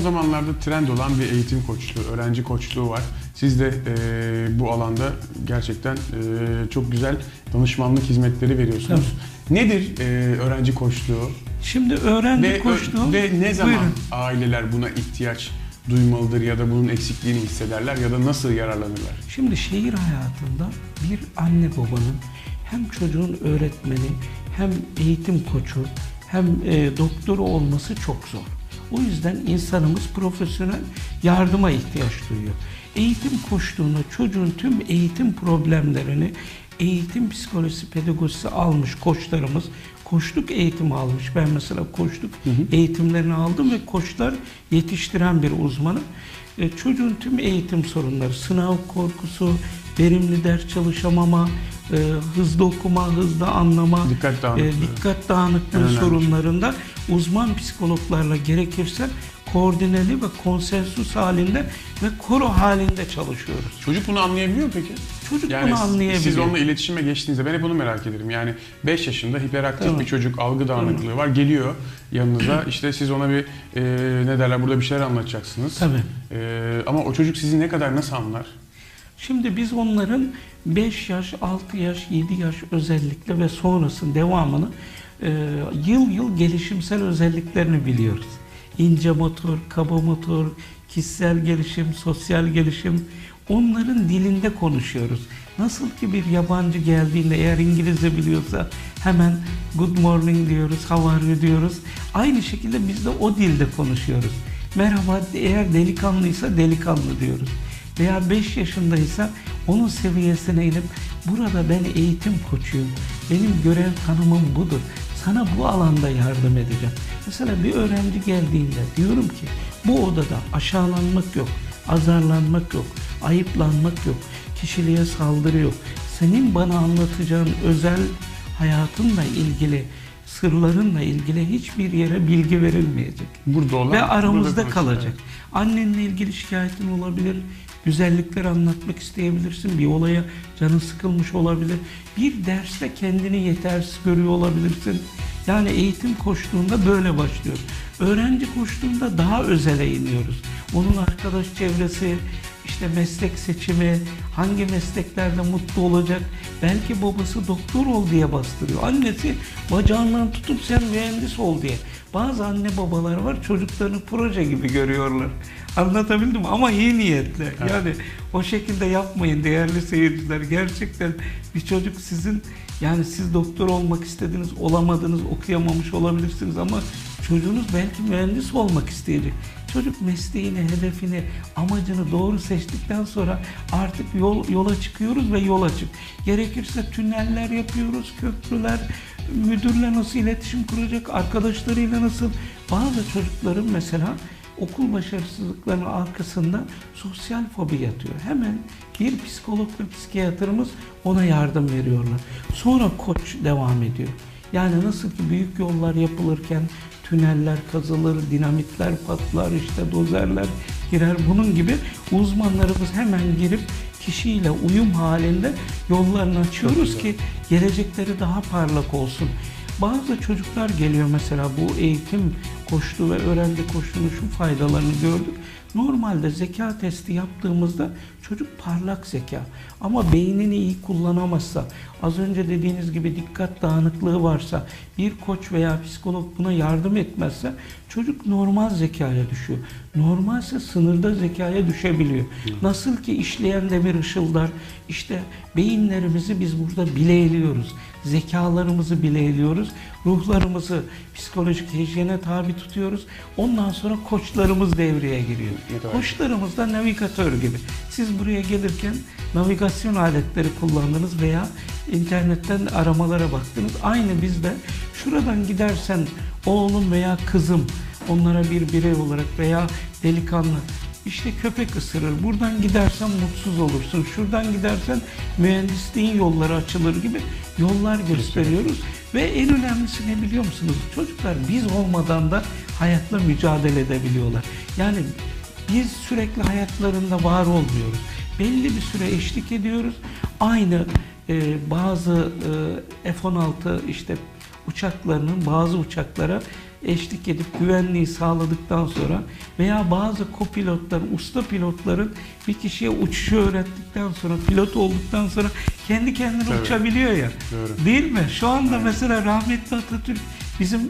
zamanlarda trend olan bir eğitim koçluğu, öğrenci koçluğu var. Siz de e, bu alanda gerçekten e, çok güzel danışmanlık hizmetleri veriyorsunuz. Nedir e, öğrenci koçluğu? Şimdi öğrenci Ve, koçluğu... ve ne zaman Buyurun. aileler buna ihtiyaç duymalıdır ya da bunun eksikliğini hissederler ya da nasıl yararlanırlar? Şimdi şehir hayatında bir anne babanın hem çocuğun öğretmeni hem eğitim koçu hem e, doktoru olması çok zor. O yüzden insanımız profesyonel yardıma ihtiyaç duyuyor. Eğitim koçluğunda çocuğun tüm eğitim problemlerini eğitim psikolojisi pedagojisi almış koçlarımız koçluk eğitimi almış. Ben mesela koçluk eğitimlerini aldım ve koçlar yetiştiren bir uzmanım. E, çocuğun tüm eğitim sorunları, sınav korkusu, verimli ders çalışamama, e, hızlı okuma, hızlı anlama, Dikkat dağınıklığı. e, dikkat dağınıklığı sorunlarında uzman psikologlarla gerekirse koordineli ve konsensus halinde ve koro halinde çalışıyoruz. Çocuk bunu anlayabiliyor mu peki? Çocuk Yani bunu anlayabiliyor. siz onunla iletişime geçtiğinizde ben hep bunu merak ederim. Yani 5 yaşında hiperaktif Tamam. bir çocuk algı dağınıklığı var. Geliyor yanınıza işte siz ona bir e, ne derler burada bir şeyler anlatacaksınız. Tabii. E, ama o çocuk sizi ne kadar nasıl anlar? Şimdi biz onların 5 yaş, 6 yaş, 7 yaş özellikle ve sonrasının devamını e, yıl yıl gelişimsel özelliklerini biliyoruz. İnce motor, kaba motor, kişisel gelişim, sosyal gelişim onların dilinde konuşuyoruz. Nasıl ki bir yabancı geldiğinde eğer İngilizce biliyorsa hemen good morning diyoruz, how are you diyoruz. Aynı şekilde biz de o dilde konuşuyoruz. Merhaba eğer delikanlıysa delikanlı diyoruz veya 5 yaşındaysa onun seviyesine inip burada ben eğitim koçuyum. Benim görev tanımım budur. Sana bu alanda yardım edeceğim. Mesela bir öğrenci geldiğinde diyorum ki bu odada aşağılanmak yok, azarlanmak yok, ayıplanmak yok, kişiliğe saldırı yok. Senin bana anlatacağın özel hayatınla ilgili, sırlarınla ilgili hiçbir yere bilgi verilmeyecek Burada olan ve aramızda kalacak. Annenle ilgili şikayetin olabilir, güzellikler anlatmak isteyebilirsin, bir olaya canın sıkılmış olabilir, bir derste kendini yetersiz görüyor olabilirsin. Yani eğitim koştuğunda böyle başlıyor. Öğrenci koştuğunda daha özele iniyoruz. Onun arkadaş çevresi, işte meslek seçimi, hangi mesleklerde mutlu olacak, belki babası doktor ol diye bastırıyor. Annesi bacağından tutup sen mühendis ol diye. Bazı anne babalar var çocuklarını proje gibi görüyorlar. Anlatabildim mi? ama iyi niyetle. Evet. Yani o şekilde yapmayın değerli seyirciler. Gerçekten bir çocuk sizin yani siz doktor olmak istediniz, olamadınız, okuyamamış olabilirsiniz ama çocuğunuz belki mühendis olmak isteyecek. Çocuk mesleğini, hedefini, amacını doğru seçtikten sonra artık yol, yola çıkıyoruz ve yola çık. Gerekirse tüneller yapıyoruz, köprüler, müdürle nasıl iletişim kuracak, arkadaşlarıyla nasıl. Bazı çocukların mesela okul başarısızlıklarının arkasında sosyal fobi yatıyor. Hemen bir psikolog ve psikiyatrımız ona yardım veriyorlar. Sonra koç devam ediyor. Yani nasıl ki büyük yollar yapılırken tüneller kazılır, dinamitler patlar, işte dozerler girer. Bunun gibi uzmanlarımız hemen girip kişiyle uyum halinde yollarını açıyoruz ki gelecekleri daha parlak olsun. Bazı çocuklar geliyor mesela bu eğitim koştu ve öğrenci koştuğunun şu faydalarını gördük. Normalde zeka testi yaptığımızda çocuk parlak zeka ama beynini iyi kullanamazsa, az önce dediğiniz gibi dikkat dağınıklığı varsa, bir koç veya psikolog buna yardım etmezse çocuk normal zekaya düşüyor. Normalse sınırda zekaya düşebiliyor. Nasıl ki işleyen demir ışıldar, işte beyinlerimizi biz burada bileyliyoruz. Zekalarımızı bileyliyoruz. Ruhlarımızı psikolojik hijyene tabi tutuyoruz. Ondan sonra koçlarımız devreye giriyor. Koçlarımız da navigatör gibi. Siz buraya gelirken navigasyon aletleri kullandınız veya internetten aramalara baktınız. Aynı bizde şuradan gidersen oğlum veya kızım onlara bir birey olarak veya delikanlı işte köpek ısırır. Buradan gidersen mutsuz olursun. Şuradan gidersen mühendisliğin yolları açılır gibi yollar gösteriyoruz. Ve en önemlisi ne biliyor musunuz? Çocuklar biz olmadan da hayatla mücadele edebiliyorlar. Yani biz sürekli hayatlarında var olmuyoruz. Belli bir süre eşlik ediyoruz. Aynı e, bazı e, F-16 işte uçaklarının bazı uçaklara eşlik edip güvenliği sağladıktan sonra veya bazı kopilotların, usta pilotların bir kişiye uçuşu öğrettikten sonra, pilot olduktan sonra kendi kendine Tabii. uçabiliyor ya. Doğru. Değil mi? Şu anda Aynen. mesela rahmetli Atatürk bizim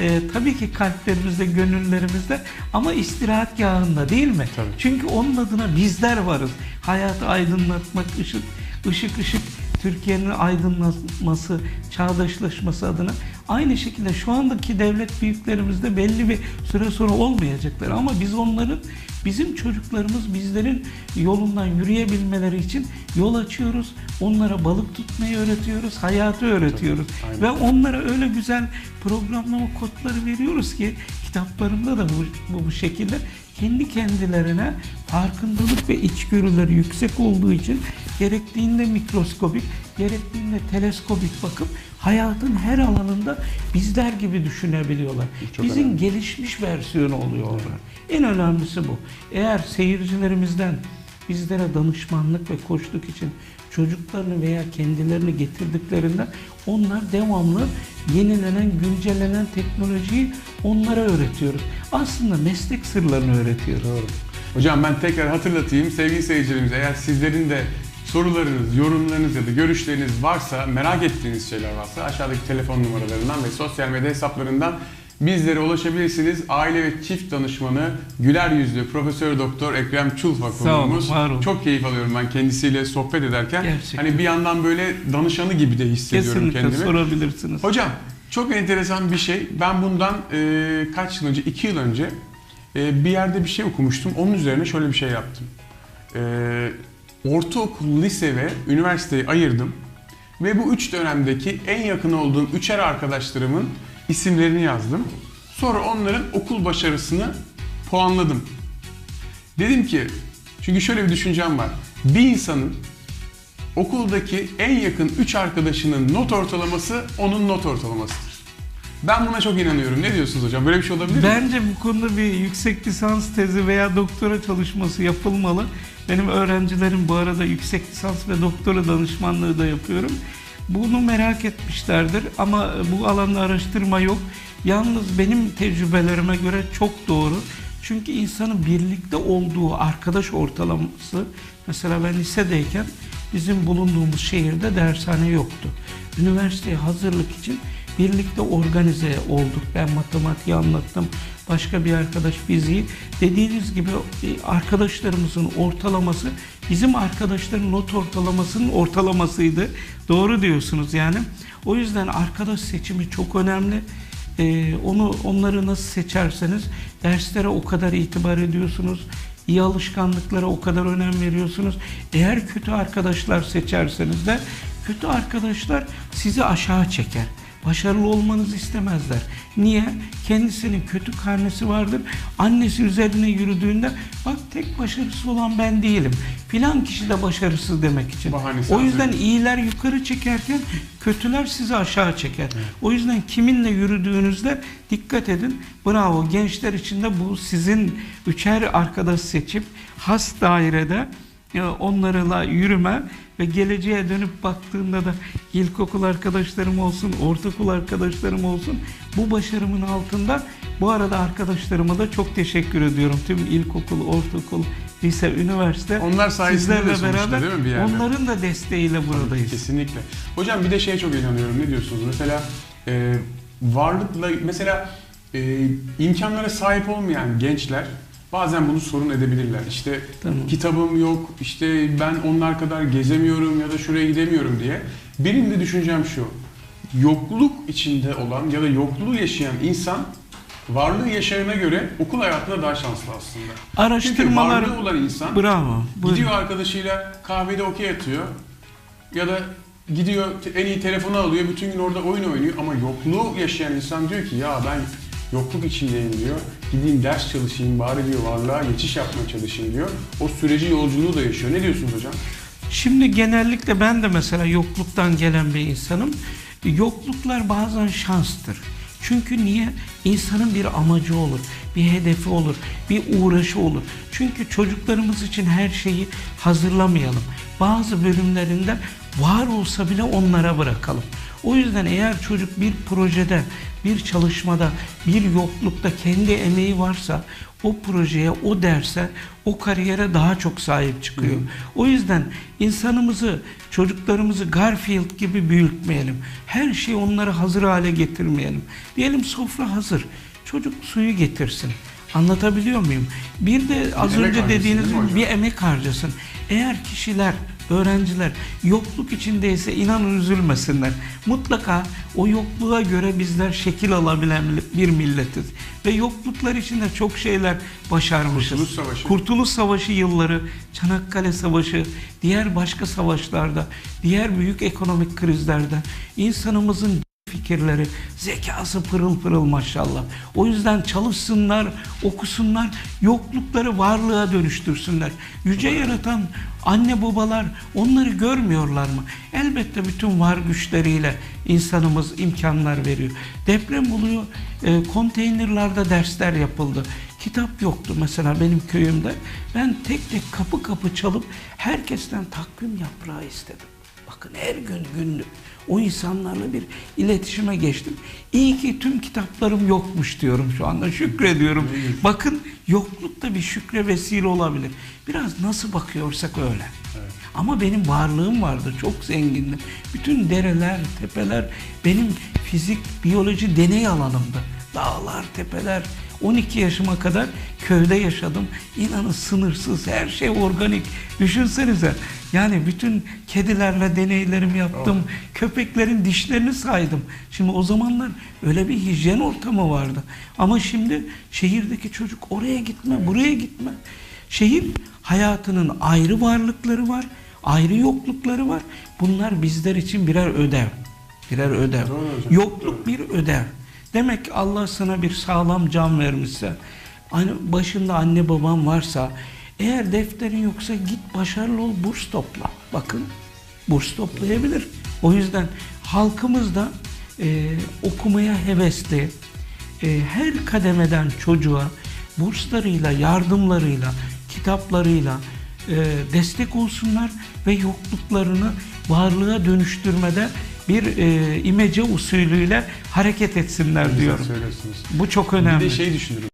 e, tabii ki kalplerimizde, gönüllerimizde ama istirahatgahında değil mi? Tabii. Çünkü onun adına bizler varız. Hayatı aydınlatmak, ışık, ışık ışık Türkiye'nin aydınlatması, çağdaşlaşması adına. Aynı şekilde şu andaki devlet büyüklerimiz de belli bir süre sonra olmayacaklar. Ama biz onların, bizim çocuklarımız bizlerin yolundan yürüyebilmeleri için yol açıyoruz. Onlara balık tutmayı öğretiyoruz, hayatı öğretiyoruz. Aynen. Ve onlara öyle güzel programlama kodları veriyoruz ki kitaplarımda da bu, bu, bu şekilde kendi kendilerine farkındalık ve içgörüleri yüksek olduğu için gerektiğinde mikroskobik, gerektiğinde teleskobik bakıp hayatın her alanında bizler gibi düşünebiliyorlar. Çok Bizim önemli. gelişmiş versiyonu oluyorlar. En önemlisi bu. Eğer seyircilerimizden bizlere danışmanlık ve koçluk için çocuklarını veya kendilerini getirdiklerinde onlar devamlı yenilenen, güncellenen teknolojiyi onlara öğretiyoruz. Aslında meslek sırlarını öğretiyoruz. Hocam ben tekrar hatırlatayım sevgili seyircilerimiz eğer sizlerin de sorularınız, yorumlarınız ya da görüşleriniz varsa, merak ettiğiniz şeyler varsa aşağıdaki telefon numaralarından ve sosyal medya hesaplarından bizlere ulaşabilirsiniz. Aile ve çift danışmanı Güler Yüzlü Profesör Doktor Ekrem Çulfa Sağ olun, konuğumuz. var olun. Çok keyif alıyorum ben kendisiyle sohbet ederken. Gerçekten. Hani bir yandan böyle danışanı gibi de hissediyorum Kesinlikle kendimi. sorabilirsiniz. Hocam çok enteresan bir şey. Ben bundan e, kaç yıl önce, iki yıl önce e, bir yerde bir şey okumuştum. Onun üzerine şöyle bir şey yaptım. E, ortaokul, lise ve üniversiteyi ayırdım. Ve bu üç dönemdeki en yakın olduğum üçer arkadaşlarımın isimlerini yazdım. Sonra onların okul başarısını puanladım. Dedim ki, çünkü şöyle bir düşüncem var. Bir insanın okuldaki en yakın 3 arkadaşının not ortalaması onun not ortalamasıdır. Ben buna çok inanıyorum. Ne diyorsunuz hocam? Böyle bir şey olabilir mi? Bence bu konuda bir yüksek lisans tezi veya doktora çalışması yapılmalı. Benim öğrencilerim bu arada yüksek lisans ve doktora danışmanlığı da yapıyorum. Bunu merak etmişlerdir ama bu alanda araştırma yok. Yalnız benim tecrübelerime göre çok doğru. Çünkü insanın birlikte olduğu arkadaş ortalaması, mesela ben lisedeyken bizim bulunduğumuz şehirde dershane yoktu. Üniversiteye hazırlık için birlikte organize olduk. Ben matematiği anlattım. Başka bir arkadaş fiziği. Dediğiniz gibi e, arkadaşlarımızın ortalaması bizim arkadaşların not ortalamasının ortalamasıydı. Doğru diyorsunuz yani. O yüzden arkadaş seçimi çok önemli. Ee, onu onları nasıl seçerseniz derslere o kadar itibar ediyorsunuz. İyi alışkanlıklara o kadar önem veriyorsunuz. Eğer kötü arkadaşlar seçerseniz de kötü arkadaşlar sizi aşağı çeker. Başarılı olmanızı istemezler. Niye? Kendisinin kötü karnesi vardır. Annesi üzerine yürüdüğünde bak tek başarısı olan ben değilim. Filan kişi de başarısız demek için. Bahanesi o yüzden hazır. iyiler yukarı çekerken kötüler sizi aşağı çeker. O yüzden kiminle yürüdüğünüzde dikkat edin. Bravo gençler için de bu sizin üçer arkadaş seçip has dairede onlarla yürüme ve geleceğe dönüp baktığında da ilkokul arkadaşlarım olsun, ortaokul arkadaşlarım olsun bu başarımın altında bu arada arkadaşlarıma da çok teşekkür ediyorum. Tüm ilkokul, ortaokul, lise, üniversite Onlar sayesinde de sonuçta beraber değil mi bir yerde? onların da desteğiyle buradayız. Kesinlikle. Hocam bir de şeye çok inanıyorum. Ne diyorsunuz? Mesela e, varlıkla mesela e, imkanlara sahip olmayan gençler bazen bunu sorun edebilirler. İşte Tamam. kitabım yok, işte ben onlar kadar gezemiyorum ya da şuraya gidemiyorum diye. Benim de düşüncem şu. Yokluk içinde olan ya da yokluğu yaşayan insan varlığı yaşayana göre okul hayatında daha şanslı aslında. Çünkü Araştırmalar varlığı olan insan bravo. buyurun. Gidiyor arkadaşıyla kahvede okey atıyor. Ya da gidiyor en iyi telefonu alıyor. Bütün gün orada oyun oynuyor. Ama yokluğu yaşayan insan diyor ki ya ben yokluk içindeyim diyor. Gideyim ders çalışayım bari diyor varlığa geçiş yapmaya çalışayım diyor. O süreci yolculuğu da yaşıyor. Ne diyorsunuz hocam? Şimdi genellikle ben de mesela yokluktan gelen bir insanım. Yokluklar bazen şanstır. Çünkü niye? İnsanın bir amacı olur, bir hedefi olur, bir uğraşı olur. Çünkü çocuklarımız için her şeyi hazırlamayalım. Bazı bölümlerinde var olsa bile onlara bırakalım. O yüzden eğer çocuk bir projede, bir çalışmada, bir yoklukta kendi emeği varsa o projeye, o derse, o kariyere daha çok sahip çıkıyor. O yüzden insanımızı, çocuklarımızı Garfield gibi büyütmeyelim. Her şeyi onları hazır hale getirmeyelim. Diyelim sofra hazır. Çocuk suyu getirsin. Anlatabiliyor muyum? Bir de az emek önce dediğiniz gibi bir emek harcasın. Eğer kişiler, öğrenciler yokluk içindeyse inanın üzülmesinler. Mutlaka o yokluğa göre bizler şekil alabilen bir milletiz. Ve yokluklar içinde çok şeyler başarmışız. Kurtuluş Savaşı. Kurtuluş Savaşı yılları, Çanakkale Savaşı, diğer başka savaşlarda, diğer büyük ekonomik krizlerde insanımızın fikirleri, zekası pırıl pırıl maşallah. O yüzden çalışsınlar, okusunlar, yoklukları varlığa dönüştürsünler. Yüce yaratan anne babalar onları görmüyorlar mı? Elbette bütün var güçleriyle insanımız imkanlar veriyor. Deprem oluyor, e, konteynerlarda dersler yapıldı. Kitap yoktu mesela benim köyümde. Ben tek tek kapı kapı çalıp herkesten takvim yaprağı istedim. Bakın her gün günlük o insanlarla bir iletişime geçtim. İyi ki tüm kitaplarım yokmuş diyorum şu anda. Şükrediyorum. Bakın yokluk da bir şükre vesile olabilir. Biraz nasıl bakıyorsak öyle. Ama benim varlığım vardı. Çok zengindim. Bütün dereler, tepeler benim fizik, biyoloji deney alanımdı. Dağlar, tepeler. 12 yaşıma kadar köyde yaşadım. İnanın sınırsız, her şey organik. Düşünsenize. Yani bütün kedilerle deneylerimi yaptım. Köpeklerin dişlerini saydım. Şimdi o zamanlar öyle bir hijyen ortamı vardı. Ama şimdi şehirdeki çocuk oraya gitme, buraya gitme. Şehir hayatının ayrı varlıkları var, ayrı yoklukları var. Bunlar bizler için birer ödev. Birer ödev. Yokluk bir ödev. Demek ki Allah sana bir sağlam can vermişse, hani başında anne baban varsa, eğer defterin yoksa git başarılı ol, burs topla. Bakın, burs toplayabilir. O yüzden halkımız da e, okumaya hevesli, e, her kademeden çocuğa burslarıyla, yardımlarıyla, kitaplarıyla e, destek olsunlar ve yokluklarını varlığa dönüştürmede bir e, imece usulüyle hareket etsinler Güzel diyorum. Bu çok önemli. Bir de şey düşünürüm.